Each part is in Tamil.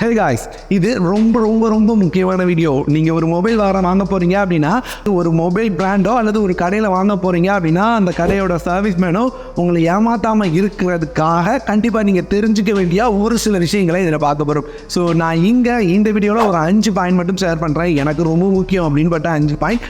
ஹே காய்ஸ் இது ரொம்ப ரொம்ப ரொம்ப முக்கியமான வீடியோ நீங்கள் ஒரு மொபைல் வார வாங்க போகிறீங்க அப்படின்னா ஒரு மொபைல் பிராண்டோ அல்லது ஒரு கடையில் வாங்க போகிறீங்க அப்படின்னா அந்த கடையோட சர்வீஸ் மேனோ உங்களை ஏமாற்றாமல் இருக்கிறதுக்காக கண்டிப்பாக நீங்கள் தெரிஞ்சுக்க வேண்டிய ஒரு சில விஷயங்களை இதில் பார்க்க போகிறோம் ஸோ நான் இங்கே இந்த வீடியோவில் ஒரு அஞ்சு பாயிண்ட் மட்டும் ஷேர் பண்ணுறேன் எனக்கு ரொம்ப முக்கியம் அப்படின்னு பட்ட அஞ்சு பாயிண்ட்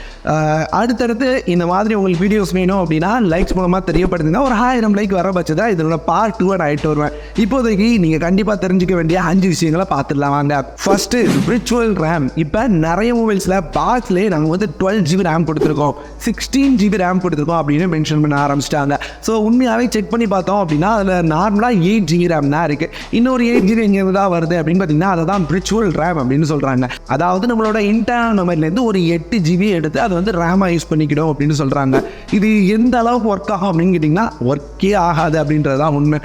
அடுத்தடுத்து இந்த மாதிரி உங்களுக்கு வீடியோஸ் வேணும் அப்படின்னா லைக்ஸ் மூலமாக தெரியப்படுதுன்னா ஒரு ஆயிரம் லைக் வர பட்சத்தை இதனோட பார்ட் டூ நான் ஆகிட்டு வருவேன். இப்போதைக்கு நீங்கள் கண்டிப்பாக தெரிஞ்சுக்க வேண்டிய அஞ்சு விஷயங்களை பார்த்துடலாம் வாங்க. ஃபர்ஸ்ட் விர்ச்சுவல் ரேம் இப்போ நிறைய மொபைல்ஸில் பாக்ஸ்லேயே நாங்கள் வந்து டுவெல் ஜிபி ரேம் கொடுத்துருக்கோம். சிக்ஸ்டீன் ஜிபி ரேம் கொடுத்துருக்கோம் அப்படின்னு மென்ஷன் பண்ண ஆரம்பிச்சிட்டாங்க. ஸோ உண்மையாகவே செக் பண்ணி பார்த்தோம் அப்படின்னா அதில் நார்மலாக எயிட் ஜிபி ரேம் தான் இருக்குது இன்னொரு எயிட் ஜிபி எங்கேருந்து தான் வருது அப்படின்னு பார்த்தீங்கன்னா அதை தான் விர்ச்சுவல் ரேம் அப்படின்னு சொல்கிறாங்க அதாவது நம்மளோட இன்டர்னல் மெமரிலேருந்து ஒரு எட்டு ஜிபி எடுத்து அதை வந்து ரேமாக யூஸ் பண்ணிக்கிடும் அப்படின்னு சொல்கிறாங்க இது எந்த அளவுக்கு ஒர்க் ஆகும் அப்படின்னு கேட்டிங்கன்னா ஒர்க்கே ஆகாது அப்படின்றது தான் உண்மை.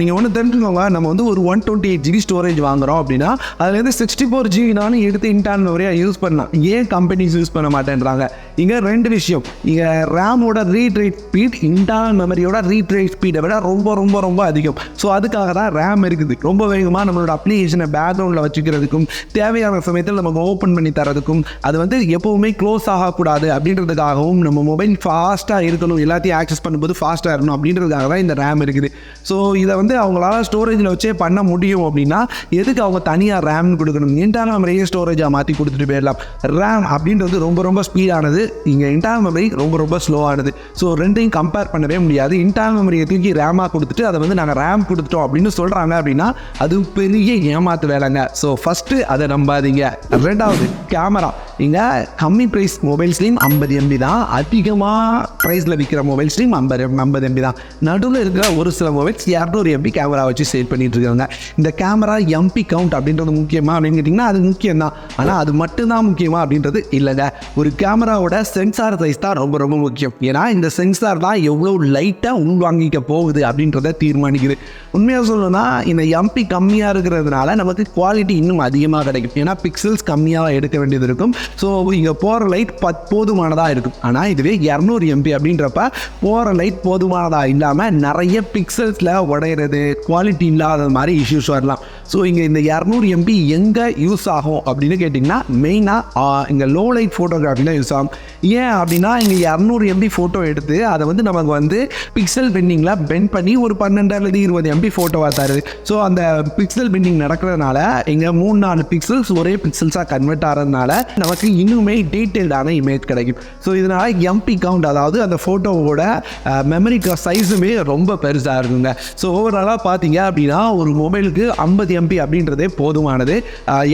நீங்கள் ஒன்று தெரிஞ்சுக்கோங்க. நம்ம வந்து ஒரு one twenty eight GB storage வாங்குறோம் அப்படின்னு அதுலேருந்து சிக்ஸ்டி ஃபோர் ஜிபினாலும் எடுத்து இன்டர்னல் மெமரியாக யூஸ் பண்ணலாம். ஏன் கம்பெனிஸ் யூஸ் பண்ண மாட்டேன்றாங்க? இங்கே ரெண்டு விஷயம். இங்கே ரேமோட ரீட் ரேட் ஸ்பீட் இன்டர்னல் மெமரியோட ரீட் ரேட் ஸ்பீடை விட ரொம்ப ரொம்ப ரொம்ப அதிகம். ஸோ அதுக்காக தான் ரேம் இருக்குது. ரொம்ப வேகமாக நம்மளோட அப்ளிகேஷனை பேக்ரவுண்டில் வச்சுக்கிறதுக்கும் தேவையான சமயத்தில் நமக்கு ஓப்பன் பண்ணி தரதுக்கும் அது வந்து எப்போவுமே க்ளோஸ் ஆகக்கூடாது அப்படின்றதுக்காகவும் நம்ம மொபைல் ஃபாஸ்ட்டாக இருக்கணும் எல்லாத்தையும் ஆக்சஸ் பண்ணும்போது ஃபாஸ்ட்டாக இருக்கணும் அப்படின்றதுக்காக தான் இந்த ரேம் இருக்குது. ஸோ இதை வந்து அவங்களால ஸ்டோரேஜில் வச்சே பண்ண முடியும் அப்படின்னா எதுக்கு அவங்க தனியாக ரேம்னு கொடுக்கணும். இன்டர்னல் மெமரியே ஸ்டோரேஜாக மாற்றி கொடுத்துட்டு போயிடலாம். ரேம் அப்படின்றது ரொம்ப ரொம்ப ஸ்பீடானது இங்கே இன்டர்னல் மெமரி ரொம்ப ரொம்ப ஸ்லோவானது ஸோ ரெண்டையும் கம்பேர் பண்ணவே முடியாது. இன்டர்னல் மெமரியை தூக்கி ரேமாக கொடுத்துட்டு அதை வந்து நாங்கள் ரேம் கொடுத்துட்டோம் அப்படின்னு சொல்கிறாங்க அப்படின்னா அது பெரிய ஏமாத்து வேலைங்க. ஸோ ஃபஸ்ட்டு அதை நம்பாதீங்க. ரெண்டாவது கேமரா இங்கே கம்மி ப்ரைஸ் மொபைல்ஸ்லேயும் ஐம்பது எம்பி தான். அதிகமாக ப்ரைஸில் விற்கிற மொபைல்ஸ்லேயும் ஐம்பது ஐம்பது எம்பி தான். நடுவில் இருக்கிற ஒரு சில மொபைல்ஸ் இரநூறு எம்பி கேமரா வச்சு சேல் பண்ணிட்டு இருக்காங்க. இந்த கேமரா எம்பி கவுண்ட் அப்படின்றது முக்கியமா அப்படின்னு கேட்டிங்கன்னா அது முக்கியம் தான் ஆனால் அது மட்டும்தான் முக்கியமா அப்படின்றது இல்லைங்க. ஒரு கேமராவோட சென்சார் சைஸ் தான் ரொம்ப ரொம்ப முக்கியம். ஏன்னா இந்த சென்சார் தான் எவ்வளோ லைட்டாக உள்வாங்கிக்க போகுது அப்படின்றத தீர்மானிக்குது. உண்மையாக சொல்லணும்னா இந்த எம்பி கம்மியாக இருக்கிறதுனால நமக்கு குவாலிட்டி இன்னும் அதிகமாக கிடைக்கும். ஏன்னா பிக்சல்ஸ் கம்மியாக எடுக்க வேண்டியது இருக்கும். ஸோ இங்கே போகிற லைட் பத் போதுமானதாக இருக்கும். ஆனால் இதுவே இரநூறு எம்பி அப்படின்றப்ப போகிற லைட் போதுமானதாக இல்லாமல் நிறைய பிக்சல்ஸில் உடையிறது குவாலிட்டி இல்லாத மாதிரி இஷ்யூஸ் வரலாம். ஸோ இங்கே இந்த இரநூறு எம்பி எங்கே யூஸ் ஆகும் அப்படின்னு கேட்டிங்கன்னா மெயினாக இங்கே லோ லைட் ஃபோட்டோகிராஃபியில் யூஸ் ஆகும். ஏன் அப்படின்னா இங்கே இரநூறு எம்பி ஃபோட்டோ எடுத்து அதை வந்து நமக்கு வந்து பிக்சல் பெண்டிங்கில் பெண்ட் பண்ணி ஒரு பன்னெண்டாவது இருபது எம்பி ஃபோட்டோவாக தருது. ஸோ அந்த பிக்சல் பெண்டிங் நடக்கிறதுனால இங்கே மூணு நாலு பிக்சல்ஸ் ஒரே பிக்சல்ஸாக கன்வெர்ட் ஆகிறதுனால நமக்கு இன்னுமே டீட்டெயில்டான இமேஜ் கிடைக்கும். ஸோ இதனால் எம்பி கவுண்ட் அதாவது அந்த ஃபோட்டோவோட மெமரி சைஸுமே ரொம்ப பெருசாக இருக்குங்க. ஸோ ஓவராலாக பார்த்தீங்க அப்படின்னா ஒரு மொபைலுக்கு ஐம்பது எம்பி அப்படின்றது போதுமானது.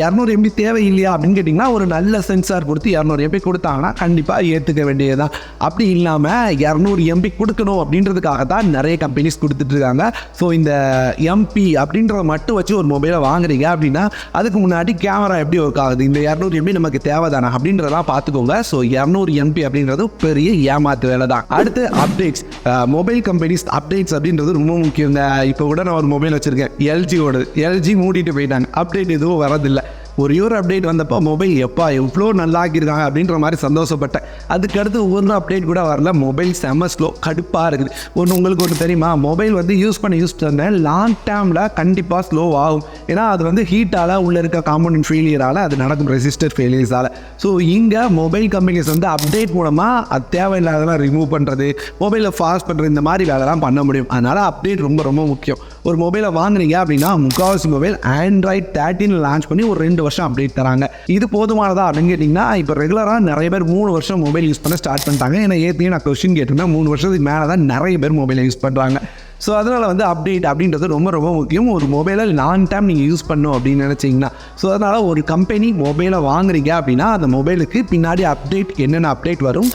இரநூறு எம்பி தேவை இல்லையா அப்படின்னு கேட்டிங்கன்னா ஒரு நல்ல சென்சார் கொடுத்து இரநூறு எம்பி கொடுத்தாங்கன்னா கண்டிப்பாக ஏற்றுக்க வேண்டியதுதான். அப்படி இல்லாமல் இரநூறு எம்பி கொடுக்கணும் அப்படின்றதுக்காக தான் நிறைய கம்பெனிஸ் கொடுத்துட்டு இருக்காங்க. ஸோ இந்த எம்பி அப்படின்றத மட்டும் வச்சு ஒரு மொபைலை வாங்குறீங்க அப்படின்னா அதுக்கு முன்னாடி கேமரா எப்படி ஒர்க் ஆகுது? இந்த இரநூறு எம்பி நமக்கு தேவைதானா அப்படின்றதெல்லாம் பார்த்துக்கோங்க. ஸோ இரநூறு எம்பி அப்படின்றது பெரிய ஏமாத்து வேலை தான் அடுத்து அப்டேட்ஸ் மொபைல் கம்பெனிஸ் அப்டேட்ஸ் அப்படின்றது ரொம்ப முக்கியம். இப்போ கூட நான் ஒரு மொபைல் வச்சுருக்கேன். எல்ஜியோட எல்ஜி மூடிட்டு போயிட்டாங்க. அப்டேட் எதுவும் வரதில்லை ஒரு யூர் அப்டேட் வந்தப்போ மொபைல் எப்பா எவ்வளோ நல்லா ஆக்கியிருக்காங்க அப்படின்ற மாதிரி சந்தோஷப்பட்டேன். அதுக்கடுத்து ஒவ்வொரு அப்டேட் கூட வரல. மொபைல் செம்ம ஸ்லோ கடுப்பாக இருக்குது. ஒன்று உங்களுக்கு ஒன்று தெரியுமா? மொபைல் வந்து யூஸ் பண்ண யூஸ் பண்ண லாங் டேர்மில் கண்டிப்பாக ஸ்லோ ஆகும். ஏன்னா அது வந்து ஹீட்டால் உள்ளே இருக்க காம்பனன்ட் ஃபெயிலியரால் அது நடக்கும். ரெசிஸ்டர் ஃபெயிலியர்ஸால் ஸோ இங்கே மொபைல் கம்பெனிஸ் வந்து அப்டேட் மூலமாக அது தேவையில்லாதெல்லாம் ரிமூவ் பண்ணுறது மொபைலை ஃபாஸ்ட் பண்ணுறது இந்த மாதிரி வேலைலாம் பண்ண முடியும். அதனால் அப்டேட் ரொம்ப ரொம்ப முக்கியம். ஒரு மொபைலை வாங்குறீங்க அப்படின்னா முக்கால்வாசி மொபைல் ஆண்ட்ராய்ட் தேர்ட்டின் லான்ச் பண்ணி ஒரு ரெண்டு வருஷம் அப்டேட் தராங்க. இது போதுமானதா அப்படின்னு கேட்டிங்கன்னா இப்போ ரெகுலராக நிறைய பேர் மூணு வருஷம் மொபைல் யூஸ் பண்ண ஸ்டார்ட் பண்ணிட்டாங்க. ஏன்னா ஏற்கனவே நான் கொஸ்டின் கேட்டிருந்தேன். மூணு வருஷத்துக்கு மேலே தான் நிறைய பேர் மொபைலை யூஸ் பண்ணுறாங்க ஸோ அதனால் வந்து அப்டேட் அப்படின்றது ரொம்ப ரொம்ப முக்கியம். ஒரு மொபைலை லாங் டைம் நீங்கள் யூஸ் பண்ணும் அப்படின்னு நினச்சிங்கன்னா. ஸோ அதனால் ஒரு கம்பெனி மொபைலை வாங்குறீங்க அப்படின்னா அந்த மொபைலுக்கு பின்னாடி அப்டேட் என்னென்ன அப்டேட் வரும்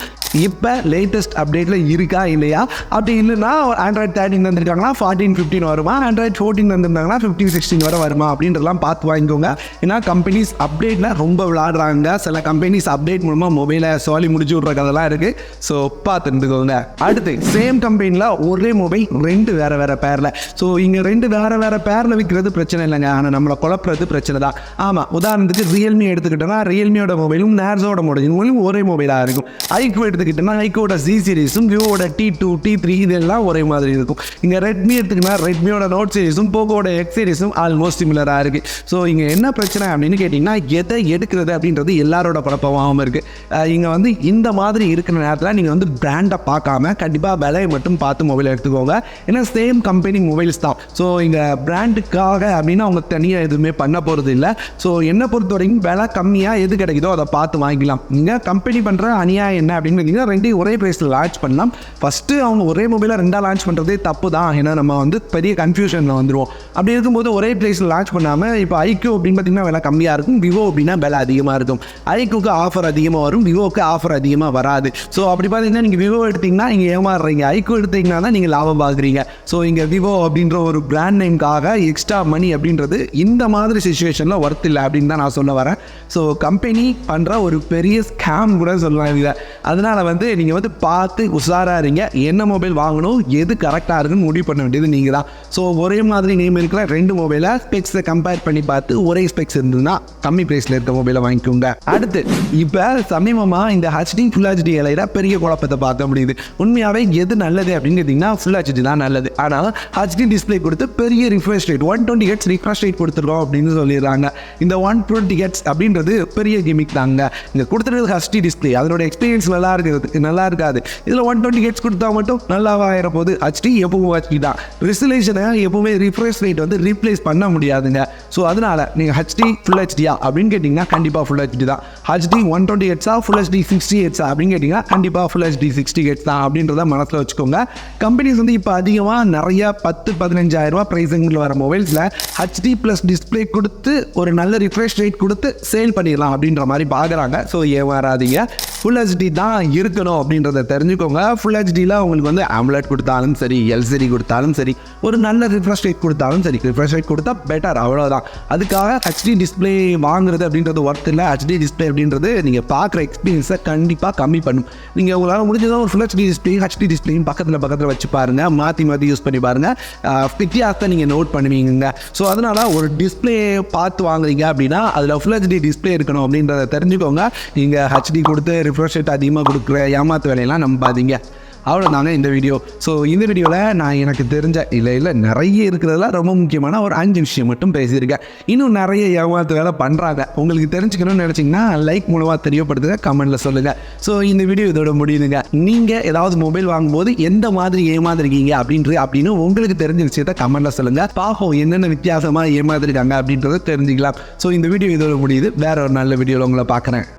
இப்போ லேட்டஸ்ட் அப்டேட்டில் இருக்கா இல்லையா? அப்படி இல்லைன்னா ஆண்ட்ராய்ட் தேர்ட்டின் வந்திருக்காங்கன்னா ஃபார்ட்டின் ஃபிஃப்டின் வருமா? ஆண்ட்ராய்ட் ஃபோர்ட்டின் வந்திருந்தாங்கன்னா ஃபிஃப்டின் சிக்ஸ்டின் வர வருமா? அப்படின்றலாம் பார்த்து வாங்கிக்கோங்க. ஏன்னா கம்பெனிஸ் அப்டேட்டில் ரொம்ப விளாடுறாங்க சில கம்பெனிஸ் அப்டேட் மூலமாக மொபைலை சாலி முடிச்சு விட்ற கதெல்லாம் இருக்குது ஸோ பார்த்து இருந்துக்கோங்க. அடுத்து சேம் கம்பெனியில் ஒரே மொபைல் ரெண்டு வேறு வேறு பேரில் ஸோ இங்கே ரெண்டு வேறு வேறு பேரில் விற்கிறது பிரச்சனை இல்லைங்க. ஆனால் நம்மளை குழப்புறது பிரச்சனை தான். ஆமாம் உதாரணத்துக்கு ரியல்மி எடுத்துக்கிட்டோம்னா ரியல்மியோட மொபைலும் நேர்ஸோட மொபைலும் ஒரே மொபைலாக இருக்கும். ஐக்கு எடுத்துக்கிட்டோம்னா ஐக்கோட சி சீரிஸும் விவோட டி டூ டி த்ரீ இதெல்லாம் ஒரே மாதிரி இருக்கும். இங்கே ரெட்மி எடுத்துக்கிட்டா ரெட்மியோட நோட் சீரிஸும் போக்கோட எக்ஸ் சீரிஸும் ஆல்மோஸ்ட் சிமிலராக இருக்குது ஸோ இங்கே என்ன பிரச்சனை அப்படின்னு கேட்டிங்கன்னா எதை எடுக்கிறது அப்படின்றது எல்லாரோட குழப்பமாகவும் இருக்குது இங்கே வந்து இந்த மாதிரி இருக்கிற நேரத்தில் நீங்கள் வந்து பிராண்டை பார்க்காம கண்டிப்பாக விலையை மட்டும் பார்த்து மொபைல் எடுத்துக்கோங்க. ஏன்னா சேம் கம்பெனி மொபைல்ஸ் தான். ஸோ இங்கே பிராண்டுக்காக அப்படின்னு அவங்க தனியாக எதுவுமே பண்ண போகிறது இல்லை. ஸோ என்னை பொறுத்த வரைக்கும் விலை கம்மியாக எது கிடைக்குதோ அதை பார்த்து வாங்கிக்கலாம். இங்கே கம்பெனி பண்ணுற அநியாயம் என்ன அப்படின்னு பார்த்தீங்கன்னா ரெண்டையும் ஒரே ப்ரைஸில் லான்ச் பண்ணலாம். ஃபஸ்ட்டு அவங்க ஒரே மொபைலாக ரெண்டாக லான்ச் பண்ணுறதே தப்பு தான். ஏன்னா நம்ம வந்து பெரிய கன்ஃபியூஷனில் வந்துடுவோம் அப்படி இருக்கும்போது ஒரே ப்ரைஸில் லான்ச் பண்ணாமல் இப்போ ஐக்யூ அப்படின்னு பார்த்தீங்கன்னா விலை கம்மியாக இருக்கும். விவோ அப்படின்னா விலை அதிகமாக இருக்கும். ஐக்யூக்கு ஆஃபர் அதிகமாக வரும். விவோக்கு ஆஃபர் அதிகமாக வராது. ஸோ அப்படி பார்த்தீங்கன்னா நீங்கள் விவோ எடுத்தீங்கன்னா நீங்கள் ஏமாறுறீங்க. ஐக்யூ எடுத்தீங்கன்னா தான் நீங்கள் லாபம் பார்க்குறீங்க. ஸோ இங்கே விவோ அப்படின்ற ஒரு பிராண்ட் நேம்காக எக்ஸ்ட்ரா மணி அப்படின்றது இந்த மாதிரி சுச்சுவேஷனில் ஒர்த் இல்லை அப்படின்னு தான் நான் சொல்ல வரேன். ஸோ கம்பெனி பண்ணுற ஒரு பெரிய ஸ்கேம் கூட சொல்லலாம் இதை அதனால் வந்து நீங்கள் வந்து பார்த்து உஷாராக இருங்க. என்ன மொபைல் வாங்கணும் எது கரெக்டாக இருக்குன்னு முடிவு பண்ண வேண்டியது நீங்கள் தான் ஸோ ஒரே மாதிரி நேம் இருக்கிற ரெண்டு மொபைலை ஸ்பெக்ஸை கம்பேர் பண்ணி பார்த்து ஒரே ஸ்பெக்ஸ் இருந்ததுன்னா கம்மி ப்ரைஸில் இருக்க மொபைலை வாங்கிக்கோங்க. அடுத்து இப்போ சமீபமாக இந்த ஹச்டி ஃபுல் ஹச்டி இலையில பெரிய குழப்பத்தை பார்க்க முடியுது. உண்மையாகவே எது நல்லது அப்படின்னு கேட்டிங்கன்னா ஃபுல் ஹச்டி தான் நல்லது. ஆனால் ஹச்டி டிஸ்ப்ளே கொடுத்து பெரிய refresh rate one twenty hertz refresh rate கொடுத்துருக்கோம் அப்படின்னு சொல்லிடுறாங்க. இந்த ஒன் டுவெண்ட்டி ஹெட்ஸ் அப்படின்றது பெரிய கிமிக் தாங்க. இங்கே கொடுத்துருக்கிறது ஹச்டி டிஸ்பிளே அதனோட எக்ஸ்பீரியன்ஸ் நல்லா இருக்கிறது நல்லா இருக்காது. இதில் ஒன் டுவெண்ட்டி ஹெட்ஸ் கொடுத்தா மட்டும் நல்லாவாக ஆகிற போது ஹச்டி எப்பவும் ஹச்டி தான். ரிசலேஷனை எப்பவுமே ரிஃப்ரெஷ் ரேட் வந்து ரீப்ளேஸ் பண்ண முடியாதுங்க. ஸோ அதனால் நீங்கள் ஹச்டி ஃபுல் ஹெச்டியா அப்படின்னு கேட்டிங்கன்னா கண்டிப்பாக ஃபுல் ஹெச்டி தான். ஹச்டி ஒன் டுவெண்ட்டி ஹெட்ஸா ஃபுல் ஹெச்டி சிக்ஸ்டி ஹெட்ஸா அப்படின்னு கேட்டிங்கன்னா கண்டிப்பாக ஃபுல் ஹெச்டி சிக்ஸ்டி ஹெட்ஸ் தான் அப்படின்றத மனசில் வச்சுக்கோங்க. கம்பெனிஸ் வந்து இப்போ அதிகமாக நிறைய பத்து பதினஞ்சாயிரம் ரூபாய் ப்ரைஸிங்கில் வர மொபைல்ஸில் ஹச்டி ப்ளஸ் டிஸ்பிளே கொடுத்து ஒரு நல்ல ரிஃப்ரெஷ் ரேட் கொடுத்து சேல் பண்ணிடலாம் அப்படின்ற மாதிரி பார்க்குறாங்க ஸோ ஏமாறாதீங்க. ஃபுல் ஹெச்டி தான் இருக்கணும் அப்படின்றத தெரிஞ்சுக்கோங்க. ஃபுல் ஹெச்டியில் உங்களுக்கு வந்து ஆம்லெட் கொடுத்தாலும் சரி எல்சிடி கொடுத்தாலும் சரி ஒரு நல்ல ரிஃப்ரெஷ் ரேட் கொடுத்தாலும் சரி ரிஃப்ரெஷ் ரேட் கொடுத்தா பெட்டர் அவ்வளோதான் அதுக்காக ஹெச்டி டிஸ்ப்ளே வாங்குறது அப்படின்றது ஒர்த் இல்லை. ஹெச்டி டிஸ்ப்ளே அப்படின்றது நீங்கள் பார்க்குற எக்ஸ்பீரியன்ஸை கண்டிப்பாக கம்மி பண்ணும். நீங்கள் உங்களால் முடிஞ்சதான் ஒரு ஃபுல் ஹெச்டி டிஸ்ப்ளே ஹெச்டி டிஸ்ப்ளேயும் பக்கத்தில் பக்கத்தில் வச்சு பாருங்கள் மாற்றி மாற்றி யூஸ் பண்ணி பாருங்கள் வித்தியாசத்தை நீங்கள் நோட் பண்ணுவீங்க ஸோ அதனால் ஒரு டிஸ்பிளே பார்த்து வாங்குறீங்க அப்படின்னா அதில் ஃபுல் ஹெச்டி டிஸ்ப்ளே இருக்கணும் அப்படின்றத தெரிஞ்சுக்கோங்க. நீங்கள் ஹெச்டி கொடுத்து ரிஃப்ரெஷ் ரேட் அதிகமாக கொடுக்குற ஏமாத்து வேலையெல்லாம் நம்பாதீங்க. அவ்வளோதாங்க இந்த வீடியோ. ஸோ இந்த வீடியோவில் நான் எனக்கு தெரிஞ்ச இல்லை இல்லை நிறைய இருக்கிறதுல ரொம்ப முக்கியமான ஒரு அஞ்சு விஷயம் மட்டும் பேசியிருக்கேன். இன்னும் நிறைய ஏமாத்து வேலை பண்ணுறாங்க உங்களுக்கு தெரிஞ்சுக்கணும்னு நினச்சிங்கன்னா லைக் மூலமாக தெரியப்படுத்துங்க கமெண்ட்டில் சொல்லுங்கள் ஸோ இந்த வீடியோ இதோட முடியுதுங்க. நீங்கள் ஏதாவது மொபைல் வாங்கும்போது எந்த மாதிரி ஏமாந்துருக்கீங்க அப்படின்றது அப்படின்னு உங்களுக்கு தெரிஞ்ச விஷயத்த கமெண்ட்டில் சொல்லுங்கள் பாப்போம் என்னென்ன வித்தியாசமாக ஏமாந்துருக்காங்க அப்படின்றத தெரிஞ்சுக்கலாம். ஸோ இந்த வீடியோ இதோட முடியுது. வேற ஒரு நல்ல வீடியோவில் உங்களை பார்க்குறேன்